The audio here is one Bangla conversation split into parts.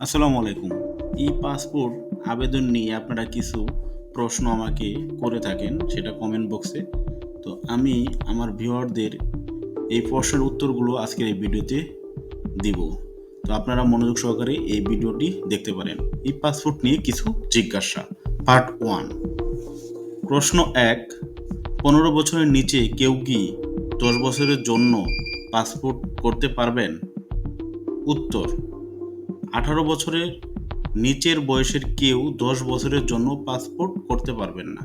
আসসালামু আলাইকুম। ই পাসপোর্ট আবেদন নিয়ে আপনারা কিছু প্রশ্ন আমাকে করে থাকেন, সেটা কমেন্ট বক্সে তো আমি আমার ভিউয়ারদের এই প্রশ্নের উত্তরগুলো আজকের এই ভিডিওতে দিব। তো আপনারা মনোযোগ সহকারে এই ভিডিওটি দেখতে পারেন। ই পাসপোর্ট নিয়ে কিছু জিজ্ঞাসা। Part one. প্রশ্ন এক, পনেরো বছরের নিচে কেউ কি দশ বছরের জন্য পাসপোর্ট করতে পারবেন? উত্তর আঠারো বছরের নিচের বয়সের কেউ দশ বছরের জন্য পাসপোর্ট করতে পারবেন না।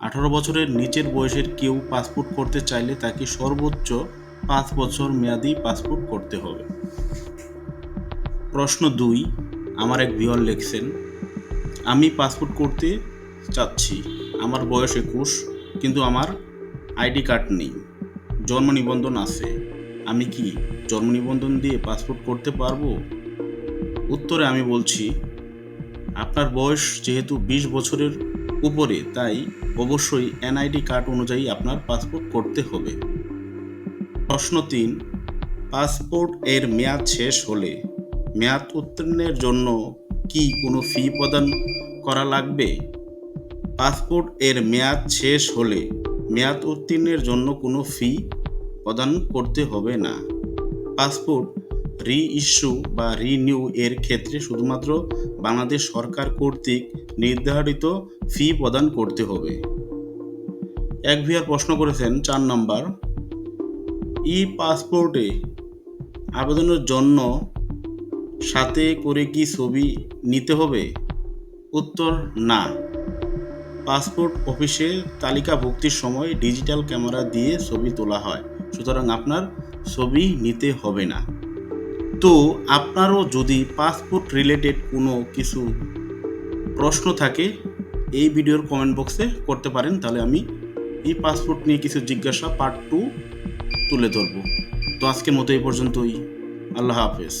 আঠারো বছরের নিচের বয়সের কেউ পাসপোর্ট করতে চাইলে তাকে সর্বোচ্চ পাঁচ বছর মেয়াদি পাসপোর্ট করতে হবে। প্রশ্ন দুই, আমার এক ভিওর লিখছেন, আমি পাসপোর্ট করতে চাচ্ছি, আমার বয়স একুশ, কিন্তু আমার আইডি কার্ড নেই, জন্ম নিবন্ধন আছে। আমি কি জন্ম নিবন্ধন দিয়ে পাসপোর্ট করতে পারব? উত্তরে আমি বলছি, আপনার বয়স যেহেতু বিশ বছরের উপরে, তাই অবশ্যই এনআইডি কার্ড অনুযায়ী আপনার পাসপোর্ট করতে হবে। প্রশ্ন তিন, পাসপোর্ট এর মেয়াদ শেষ হলে মেয়াদ উত্তীর্ণের জন্য কি কোনো ফি প্রদান করা লাগবে? পাসপোর্ট এর মেয়াদ শেষ হলে মেয়াদ উত্তীর্ণের জন্য কোনো ফি প্রদান করতে হবে না। পাসপোর্ট রি ইস্যু বা রিনিউ এর ক্ষেত্রে শুধুমাত্র বাংলাদেশ সরকার কর্তৃক নির্ধারিত ফি প্রদান করতে হবে। এক ভিয়ার প্রশ্ন করেছেন চার নম্বর ই পাসপোর্টে আবেদনের জন্য সাথে করে কি ছবি নিতে হবে? উত্তর, না। পাসপোর্ট অফিসে তালিকাভুক্তির সময় ডিজিটাল ক্যামেরা দিয়ে ছবি তোলা হয়। সুতরাং আপনার ছবি নিতে হবে না। তো আপনারও যদি পাসপোর্ট রিলেটেড কোনো কিছু প্রশ্ন থাকে, এই ভিডিওর কমেন্ট বক্সে করতে পারেন, তাহলে আমি এই পাসপোর্ট নিয়ে কিছু জিজ্ঞাসা পার্ট টু তুলে ধরবো। তো আজকের মতো এই পর্যন্তই। আল্লাহ হাফেজ।